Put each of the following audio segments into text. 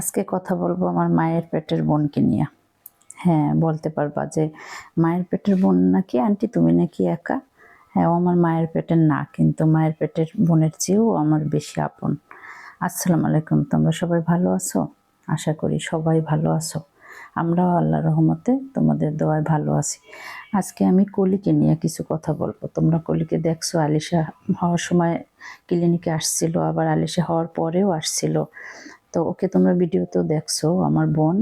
আজকে কথা বলব আমার মায়ের পেটের বোনকে নিয়ে। হ্যাঁ বলতে পারবা যে মায়ের পেটের বোন নাকি আন্টি, তুমি নাকি একা? হ্যাঁ ও আমার মায়ের পেটের না, কিন্তু মায়ের পেটের বোনের চেয়েও আমার বেশি আপন। আসসালামু আলাইকুম, তোমরা সবাই ভালো আছো? আশা করি সবাই ভালো আছো। আমরাও আল্লাহ রহমতে তোমাদের দোয়ায় ভালো আছি। আজকে আমি কলিকে নিয়ে কিছু কথা বলব। তোমরা কলিকে দেখছ, আলিশা হওয়ার সময় ক্লিনিকে আসছিল, আবার আলিশা হওয়ার পরেও আসছিল। তো ওকে তোমরা ভিডিওতেও দেখছ, আমার বোন।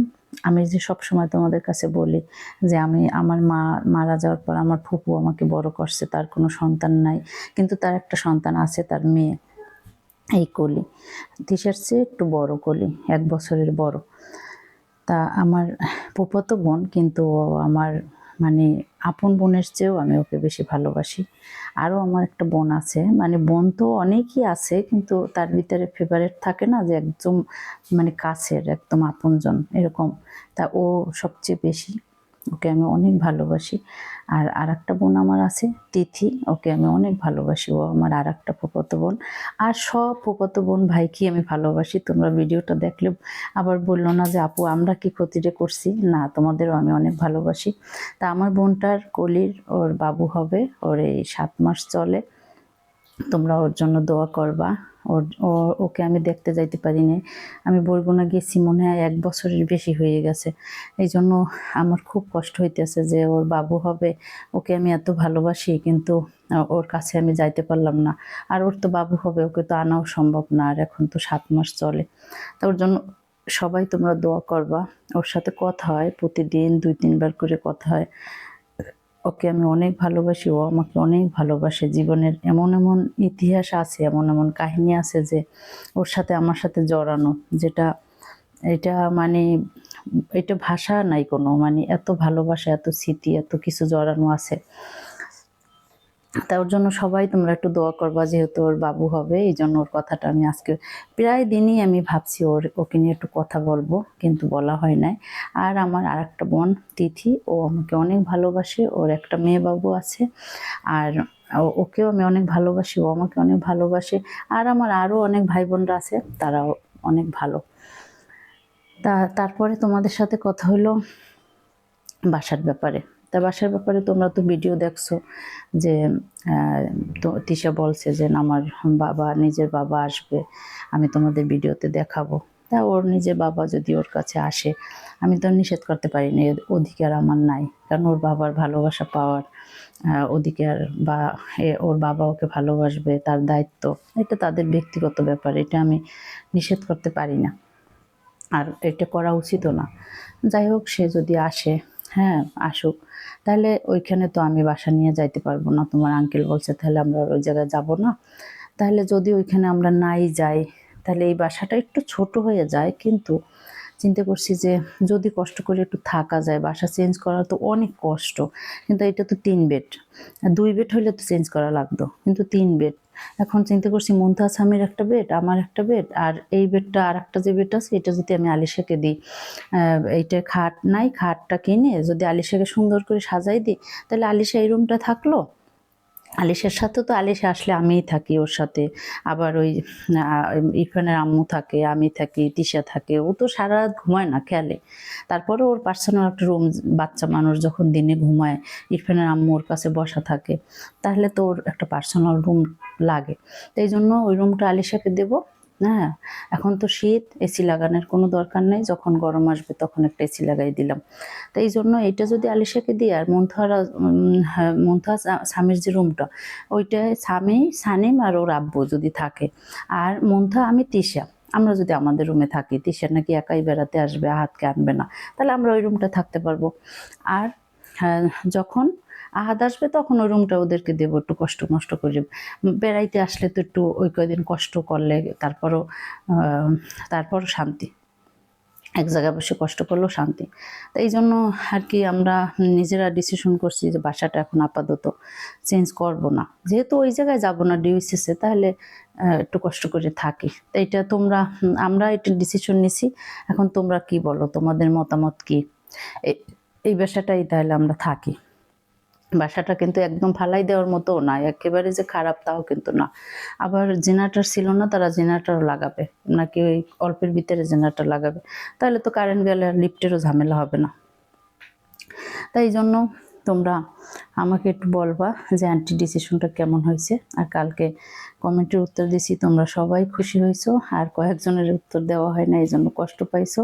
আমি যে সব সময় তোমাদের কাছে বলি যে আমি, আমার মা মারা যাওয়ার পর আমার ফুপু আমাকে বড় করছে, তার কোনো সন্তান নাই। কিন্তু তার একটা সন্তান আছে, তার মেয়ে, এই কলি। তিসার চেয়ে একটু বড় কলি, এক বছরের বড়। তা আমার ফুফাতো বোন, কিন্তু আমার মানে আপন বোনের চেয়েও আমি ওকে বেশি ভালোবাসি। আরও আমার একটা বোন আছে মানে বোন তো অনেকই আছে, কিন্তু তার ভিতরে ফেভারেট থাকে না যে একদম মানে কাছের, একদম আপনজন, এরকম। তা ও সবচেয়ে বেশি ওকে আমি অনেক ভালোবাসি। আর আর একটা বোন আমার আছে, তিথি। ওকে আমি অনেক ভালোবাসি। ও আমার আর একটা ফুফাতো বোন। আর সব ফুফাতো বোন ভাইকে আমি ভালোবাসি। তোমরা ভিডিওটা দেখলে আবার বলল না যে, আপু, আমরা কি ক্ষতিটা করছি? না, তোমাদেরও আমি অনেক ভালোবাসি। তা আমার বোনটার কলির ওর বাবু হবে, ওর এই সাত মাস চলে। তোমরা ওর জন্য দোয়া করবা। ওর ওকে আমি দেখতে যাইতে পারিনি। আমি বরগুনা গেছি, মনে হয় এক বছরের বেশি হয়ে গেছে। এই জন্য আমার খুব কষ্ট হইতেছে যে ওর বাবু হবে, ওকে আমি এত ভালোবাসি, কিন্তু ওর কাছে আমি যাইতে পারলাম না। আর ওর তো বাবু হবে, ওকে তো আনাও সম্ভব না, আর এখন তো সাত মাস চলে। তো ওর জন্য সবাই তোমরা দোয়া করবা। ওর সাথে কথা হয়, প্রতিদিন দুই তিনবার করে কথা হয়। ওকে আমি অনেক ভালোবাসি, ও আমাকে অনেক ভালোবাসে। জীবনের এমন এমন ইতিহাস আছে, এমন এমন কাহিনী আছে যে ওর সাথে আমার সাথে জড়ানো, যেটা, এটা মানে এটা ভাষা নাই কোনো মানে এত ভালোবাসা, এত স্মৃতি, এত কিছু জড়ানো আছে। তা ওর জন্য সবাই তোমরা একটু দোয়া করবা যেহেতু ওর বাবু হবে এই জন্য ওর কথাটা আমি আজকে প্রায় দিনই আমি ভাবছি ওর, ওকে নিয়ে একটু কথা বলব, কিন্তু বলা হয় নাই। আর আমার আর একটা বোন তিথি, ও আমাকে অনেক ভালোবাসে, ওর একটা মেয়ে বাবু আছে, আর ওকেও আমি অনেক ভালোবাসি, ও আমাকে অনেক ভালোবাসে, আর আমার আরও অনেক ভাই বোনরা আছে, তারাও অনেক ভালো। তা, তারপরে তোমাদের সাথে কথা হলো বাসার ব্যাপারে। তা বাসার ব্যাপারে তোমরা তো ভিডিও দেখছ যে তো তিশা বলছে যে আমার বাবা, নিজের বাবা আসবে, আমি তোমাদের ভিডিওতে দেখাবো। তা ওর নিজের বাবা যদি ওর কাছে আসে, আমি তো নিষেধ করতে পারি না অধিকার আমার নাই। কারণ ওর বাবার ভালোবাসা পাওয়ার অধিকার বা ওর বাবা ওকে ভালোবাসবে, তার দায়িত্ব, এটা তাদের ব্যক্তিগত ব্যাপার, এটা আমি নিষেধ করতে পারি না। আর এটা করা উচিতও না। যাই হোক, সে যদি আসে হ্যাঁ আসুক। তাহলে ওইখানে তো আমি বাসা নিয়ে যাইতে পারব না। তোমার আঙ্কেল বলছে, তাহলে আমরা ওই জায়গায় যাব না। তাহলে যদি ওইখানে আমরা নাই যাই, তাহলে এই বাসাটা একটু ছোট হয়ে যায়। কিন্তু চিন্তা করছি যে, যদি কষ্ট করে একটু থাকা যায়, বাসা চেঞ্জ করা তো অনেক কষ্ট। কিন্তু এটা তো তিন বেড দুই বেড হইলে তো চেঞ্জ করা লাগতো। কিন্তু তিন বেড এখন চিন্তা করছি মুমতাজ স্বামীর একটা বেড আমার একটা বেড আর এই বেডটা আর একটা যে বেড আছে, এটা যদি আমি আলিশাকে দিই এইটা খাট নাই, খাটটা কিনে যদি আলিশাকে সুন্দর করে সাজাই দিই, তাহলে আলিশা এই রুমটা থাকল? আলিশার সাথে তো আলিশা আসলে আমিই থাকি ওর সাথে, আবার ওই ইরফানের আম্মু থাকে, আমি থাকি, তিশা থাকে, ও তো সারা রাত ঘুমায় না খেলে তারপরে ওর পার্সোনাল একটা রুম বাচ্চা মানুষ যখন দিনে ঘুমায়, ইরফানের আম্মু ওর কাছে বসা থাকে, তাহলে তো ওর একটা পার্সোনাল রুম লাগে। তো এই জন্য ওই রুমটা আলিশাকে দেবো। হ্যাঁ এখন তো শীত এসি লাগানোর কোনো দরকার নেই। যখন গরম আসবে তখন একটা এসি লাগাই দিলাম। তো এই জন্য এটা যদি আলিশাকে দিই আর মন্থহারা মন্থা স্বামীর যে রুমটা ওইটায় স্বামী সানিম আর ওর আব্বু যদি থাকে। আর মন্থা আমি তিশা। আমরা যদি আমাদের রুমে থাকি তিশা নাকি একাই বেড়াতে আসবে হাতকে আনবে না। তাহলে আমরা ওই রুমটা থাকতে পারব। আর হ্যাঁ, যখন আহাদ আসবে তখন ওই রুমটা ওদেরকে দেবো একটু কষ্ট মষ্ট করে। বেড়াইতে আসলে তো একটু ওই কয়দিন কষ্ট করলে তারপরও আহ, তারপরও শান্তি। এক জায়গায় বসে কষ্ট করলেও শান্তি। তো এই জন্য আর কি আমরা নিজেরা ডিসিশন করছি যে বাসাটা এখন আপাতত চেঞ্জ করব না। যেহেতু ওই জায়গায় যাব না ডিউসিসে তাহলে একটু কষ্ট করে থাকি। তো এটা তোমরা আমরা এটা ডিসিশন নিছি। এখন তোমরা কি বলো? তোমাদের মতামত কি? এই বাসাটাই তাহলে আমরা থাকি। বাসাটা কিন্তু একদম ফালাই দেওয়ার মতো না, একেবারে যে খারাপ তাও কিন্তু না। আবার জেনারেটর ছিল না, তারা জেনারেটর লাগাবে, নাকি ওই অল্পের ভিতরে জেনারেটর লাগাবে। তাহলে তো কারেন্ট গেলে আর লিফটেরও ঝামেলা হবে না। তাই জন্য তোমরা আমাকে একটু বলবা যে আন্টি ডিসিশনটা কেমন হয়েছে, আর কালকে কমেন্টের উত্তর দিছি, তোমরা সবাই খুশি হয়েছো, আর কয়েকজনের উত্তর দেওয়া হয় না এই জন্য কষ্ট পাইছো।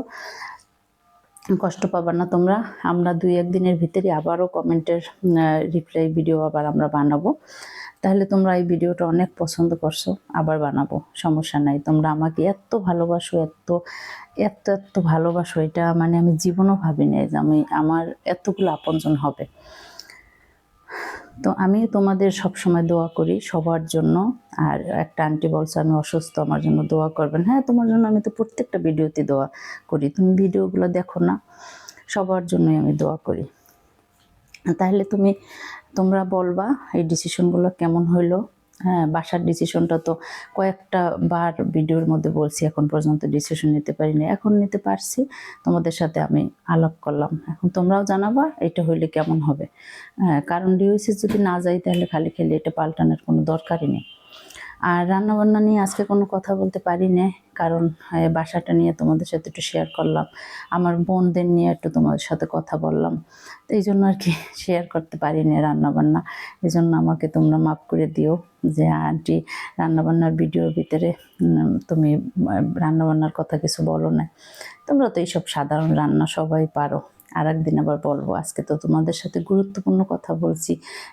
কষ্ট পাবা না তোমরা। আমরা দুই একদিনের ভিতরে আবারও কমেন্টের রিপ্লাই ভিডিও আবার আমরা বানাবো। তাহলে তোমরা এই ভিডিওটা অনেক পছন্দ করছ, আবার বানাবো। সমস্যা নাই, তোমরা আমাকে এত ভালোবাসো, এত এত এত ভালোবাসো, এটা মানে আমি জীবনও ভাবি ভাবিনি যে আমি, আমার এতগুলো আপনজন হবে। তো আমি তোমাদের সব সময় দোয়া করি সবার জন্য। আর একটা আন্টি বলছো, আমি অসুস্থ, আমার জন্য দোয়া করবেন। হ্যাঁ তোমার জন্য আমি তো প্রত্যেকটা ভিডিওতে দোয়া করি। তুমি ভিডিওগুলো দেখো না, সবার জন্যই আমি দোয়া করি। তাহলে তুমি, তোমরা বলবা এই ডিসিশনগুলো কেমন হইল? হ্যাঁ বাসার ডিসিশনটা তো কয়েকটা বার ভিডিওর মধ্যে বলছি, এখন পর্যন্ত ডিসিশন নিতে পারিনি। এখন নিতে পারছি, তোমাদের সাথে আমি আলাপ করলাম। এখন তোমরাও জানাবা, এটা হইলে কেমন হবে। হ্যাঁ কারণ ডিওসিস যদি না যাই, তাহলে খালি খেলে এটা পাল্টানোর কোনো দরকারই নেই। আর রান্নাবান্না নিয়ে আজকে কোনো কথা বলতে পারি না কারণ বাসাটা নিয়ে তোমাদের সাথে একটু শেয়ার করলাম। আমার বোনদের নিয়ে একটু তোমাদের সাথে কথা বললাম। তো এই জন্য আর কি শেয়ার করতে পারি না রান্নাবান্না। এই জন্য আমাকে তোমরা মাফ করে দিও যে আন্টি, রান্নাবান্নার ভিডিওর ভিতরে তুমি রান্নাবান্নার কথা কিছু বলো না তোমরা তো এইসব সাধারণ রান্না সবাই পারো। আর একদিন আবার বলব, আজকে তো তোমাদের সাথে গুরুত্বপূর্ণ কথা বলছি।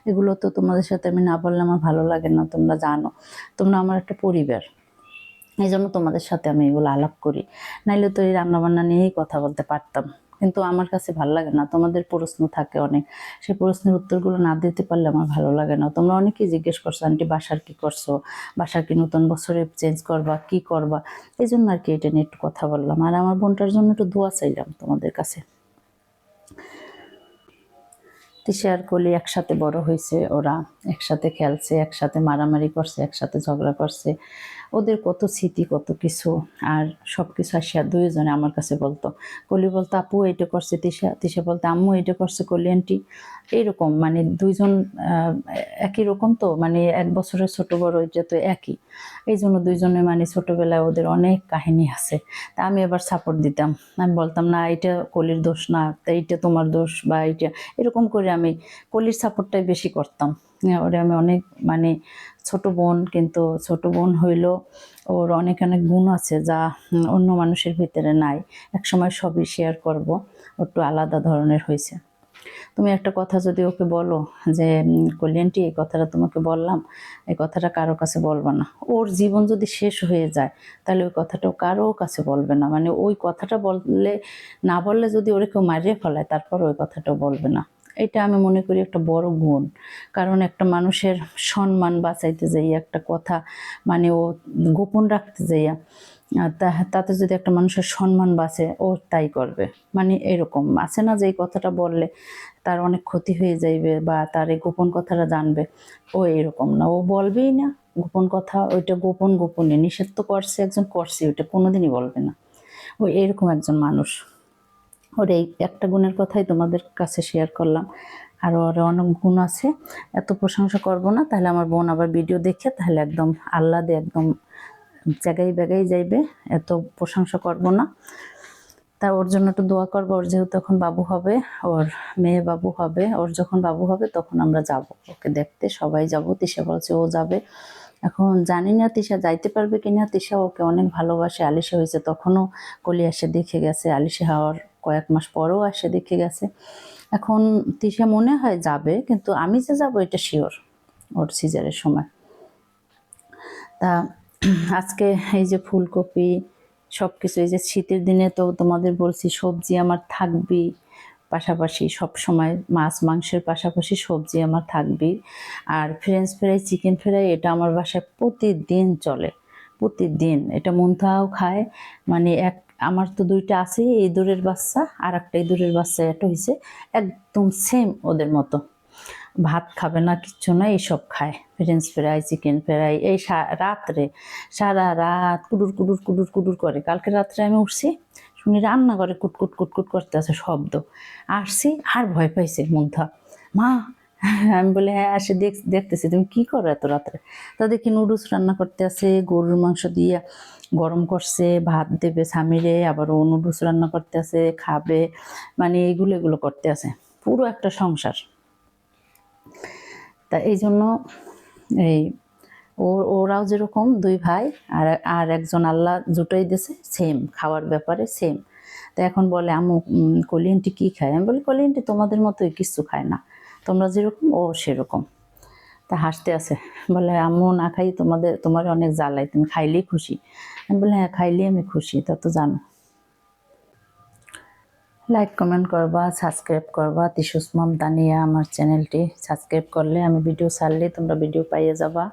এগুলো তো তোমাদের সাথে আমি না বললে আমার ভালো লাগে না, তোমরা জানো। তোমরা আমার একটা পরিবার এই জন্য তোমাদের সাথে আমি এগুলো আলাপ করি। নাইলে তো এই রান্নাবান্না নিয়েই কথা বলতে পারতাম, কিন্তু আমার কাছে ভালো লাগে না। তোমাদের প্রশ্ন থাকে অনেক, সেই প্রশ্নের উত্তরগুলো না দিতে পারলে আমার ভালো লাগে না। তোমরা অনেকেই জিজ্ঞেস করছ, আন্টি, বাসার কি করছ? বাসার কি নতুন বছরে চেঞ্জ করবা? কি করবা? এই জন্য আর কি এটা নিয়ে একটু কথা বললাম। আর আমার বোনটার জন্য একটু দোয়া চাইলাম তোমাদের কাছে। তিশা আর কলি একসাথে বড় হয়েছে ওরা, একসাথে খেলছে, একসাথে মারামারি করছে, একসাথে ঝগড়া করছে। ওদের কত স্মৃতি, কত কিছু। আর সব কিছু আসিয়া দুইজনে আমার কাছে বলতো, কলি বলতো, আপু এটা করছে তিশা। তিশা বলতো, আম্মু এটা করছে কলি আন্টি। এইরকম মানে দুইজন একই রকম তো মানে এক বছরের ছোট বড় তো একই। এই জন্য দুইজনে মানে ছোটবেলায় ওদের অনেক কাহিনী আছে। তা আমি এবার সাপোর্ট দিতাম। আমি বলতাম, না এটা কলির দোষ না, এইটা তোমার দোষ বা এইটা। এরকম করে আমি কলির সাপোর্টটাই বেশি করতাম। ওরে আমি অনেক মানে ছোট বোন, কিন্তু ছোট বোন হইল ওর অনেক অনেক গুণ আছে যা অন্য মানুষের ভিতরে নাই। একসময় সবই শেয়ার করব। একটু আলাদা ধরনের হয়েছে। তুমি একটা কথা যদি ওকে বলো যে কলিয়ানটি এই কথাটা তোমাকে বললাম, এই কথাটা কারও কাছে বলবে না। ওর জীবন যদি শেষ হয়ে যায়, তাহলে ওই কথাটা কারও কাছে বলবে না। মানে ওই কথাটা বললে, না বললে যদি ওরে কেউ মারিয়ে ফেলায়, তারপর ওই কথাটাও বলবে না। এটা আমি মনে করি একটা বড় গুণ। কারণ একটা মানুষের সম্মান বাঁচাইতে যাই একটা কথা মানে ও গোপন রাখতে যাইয়া তাতে যদি একটা মানুষের সম্মান বাঁচে, ও তাই করবে। মানে এরকম। আছে না যে এই কথাটা বললে তার অনেক ক্ষতি হয়ে যাইবে বা তার এই গোপন কথাটা জানবে? ও এরকম না। ও বলবেই না গোপন কথা। ওইটা গোপন গোপনে। নিষেধ তো করছে, একজন করছে, ওইটা কোনোদিনই বলবে না। ও এরকম একজন মানুষ। ওর এই একটা গুণের কথাই তোমাদের কাছে শেয়ার করলাম। আর ওর অনেক গুণ আছে। এত প্রশংসা করব না, তাহলে আমার বোন আবার ভিডিও দেখে, তাহলে একদম আহ্লাদে একদম জায়গায় ব্যাগাই যাইবে। এত প্রশংসা করব না। তা ওর জন্য একটু দোয়া করব, ওর যেহেতু এখন বাবু হবে, ওর মেয়ে বাবু হবে, ওর যখন বাবু হবে তখন আমরা যাব। ওকে দেখতে সবাই যাব, তিশা বলছে ও যাবে। এখন জানি না তিশা যাইতে পারবে কিনা। তিশা ওকে অনেক ভালোবাসে, আলিশা হয়েছে তখনও কলি এসে দেখে গেছে, আলিশা হওয়ার কয়েক মাস পরেও আসে, দেখে গেছে। এখন তিশা মনে হয় যাবে, কিন্তু আমি যে যাব এটা শিওর ওর সিজারের সময়। তা আজকে এই যে ফুলকপি সব কিছু এই যে শীতের দিনে তো তোমাদের বলছি সবজি আমার থাকবেই। পাশাপাশি সব সময় মাছ মাংসের পাশাপাশি সবজি আমার থাকবেই। আর ফ্রেঞ্চ ফ্রাই চিকেন ফ্রাই এটা আমার বাসায় প্রতিদিন চলে, প্রতিদিন। এটা মুন্থাও খায় মানে এক আমার তো দুইটা আছে, এই দূরের বাচ্চা আর একটা এই দূরের বাচ্চা এটা হয়েছে একদম সেম ওদের মতো। ভাত খাবে না, কিচ্ছু না এইসব খায়। ফ্রেঞ্চ ফ্রাই চিকেন ফ্রাই এই রাত্রে, সারা রাত কুডুর কুডুর কুডুর কুডুর করে। কালকে রাত্রে আমি উঠছি, শুনি রান্না করে কুটকুট কুটকুট করতে আছে শব্দ। আসছি, আর ভয় পাইছে মুগ্ধা। মা আমি বলি হ্যাঁ আসে দেখ দেখতেছি। তুমি কি করো এত রাত্রে? তা দেখি নুডলস রান্না করতে আছে গরুর মাংস দিয়ে গরম করছে ভাত দেবে স্বামীরে আবার ও নুডলস রান্না করতে আছে খাবে মানে এগুলো এগুলো করতে আছে পুরো একটা সংসার। তা এই জন্য এই ওরাও যেরকম দুই ভাই আর আর একজন আল্লাহ জুটাই দিয়েছে সেম খাওয়ার ব্যাপারে সেম তো এখন বলে আমু উম, কলিয়ানটি কী খায়? আমি বলি কলিয়ানটি তোমাদের মতোই কিছু খায় না। তোমরা যেরকম, ও সেরকম। তা হাসতে আছে বলে, আম্মু, না খাই, তোমাদের, তোমার অনেক জ্বালাই তুমি খাইলেই খুশি। আমি বলি হ্যাঁ খাইলেই আমি খুশি, তা তো জানো। লাইক কমেন্ট করবা সাবস্ক্রাইব করবা, তিসুস মাম দানিয়া আমার চ্যানেলটি। সাবস্ক্রাইব করলে আমি ভিডিও ছাড়লে তোমরা ভিডিও পাইয়ে যাবা।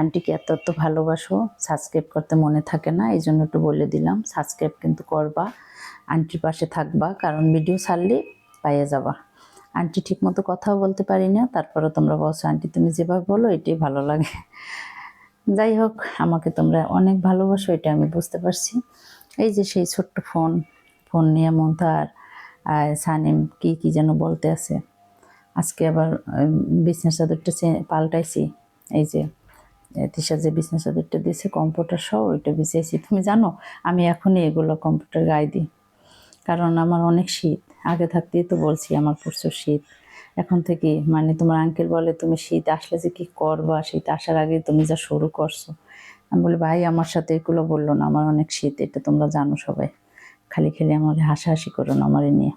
আন্টিকে এত এত ভালোবাসো সাবস্ক্রাইব করতে মনে থাকে না, এই জন্য একটু বলে দিলাম সাবস্ক্রাইব কিন্তু করবা, আন্টির পাশে থাকবা, কারণ ভিডিও ছাড়লে পাইয়ে যাবা। আন্টি ঠিক মতো কথাও বলতে পারি না তারপরে তোমরা বলছো, আন্টি, তুমি যেভাবে বলো, এটাই ভালো লাগে। যাই হোক, আমাকে তোমরা অনেক ভালোবাসো, এটা আমি বুঝতে পারছি। এই যে সেই ছোট্ট ফোন ফোন নিয়ে মন্তার সানিম কি কি যেন বলতে আছে। আজকে আবার বিজনেস চাদরটা পাল্টাইছি। এই যে তিশা যে বিজনেস চাদরটা দিয়েছে, কম্পিউটার সহ, ওইটা বিছাইছি তুমি জানো, আমি এখনই এগুলো কম্পিউটার গায়ে দিই, কারণ আমার অনেক শীত। আগে থাকতেই তো বলছি আমার প্রচুর শীত। এখন থেকে মানে তোমার আঙ্কেল বলে, তুমি শীত আসলে যে কি করবা? শীত আসার আগে তুমি যা শুরু করছ। আমি বলি, ভাই, আমার সাথে এগুলো বলল না। আমার অনেক শীত, এটা তোমরা জানো সবাই। খালি খালি আমার হাসাহাসি করো না আমার নিয়ে।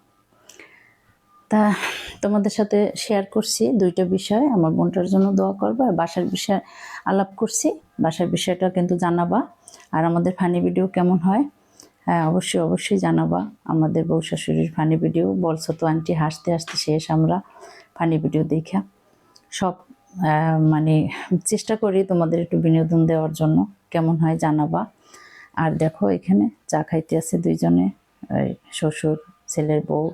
তা তোমাদের সাথে শেয়ার করছি দুইটা বিষয়। আমার বোনটার জন্য দোয়া করবা, আর বাসার বিষয় আলাপ করছি। বাসার বিষয়টা কিন্তু জানাবা। আর আমাদের ফানি ভিডিও কেমন হয়? হ্যাঁ অবশ্যই অবশ্যই জানাবা। আমাদের বউ শাশুড়ির ফানি ভিডিও, বলছো তো আন্টি, হাসতে হাসতে শেষ আমরা ফানি ভিডিও দেখা। সব মানে চেষ্টা করি তোমাদের একটু বিনোদন দেওয়ার জন্য। কেমন হয় জানাবা। আর দেখো, এখানে চা খাইতে আছে দুইজনে শ্বশুর, ছেলের বউ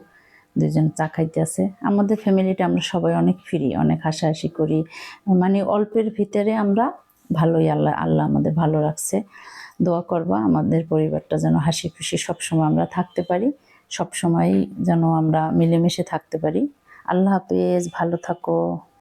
দুজন চা খাইতে আছে। আমাদের ফ্যামিলিটা আমরা সবাই অনেক ফ্রি অনেক হাসাহাসি করি। মানে অল্পের ভিতরে আমরা ভালোই, আল্লাহ আল্লাহ আমাদের ভালো রাখছে। দোয়া করবা, আমাদের পরিবারটা যেন হাসি খুশি সবসময় আমরা থাকতে পারি সবসময় যেন আমরা মিলেমিশে থাকতে পারি। আল্লাহ হাফেজ, ভালো থাকো।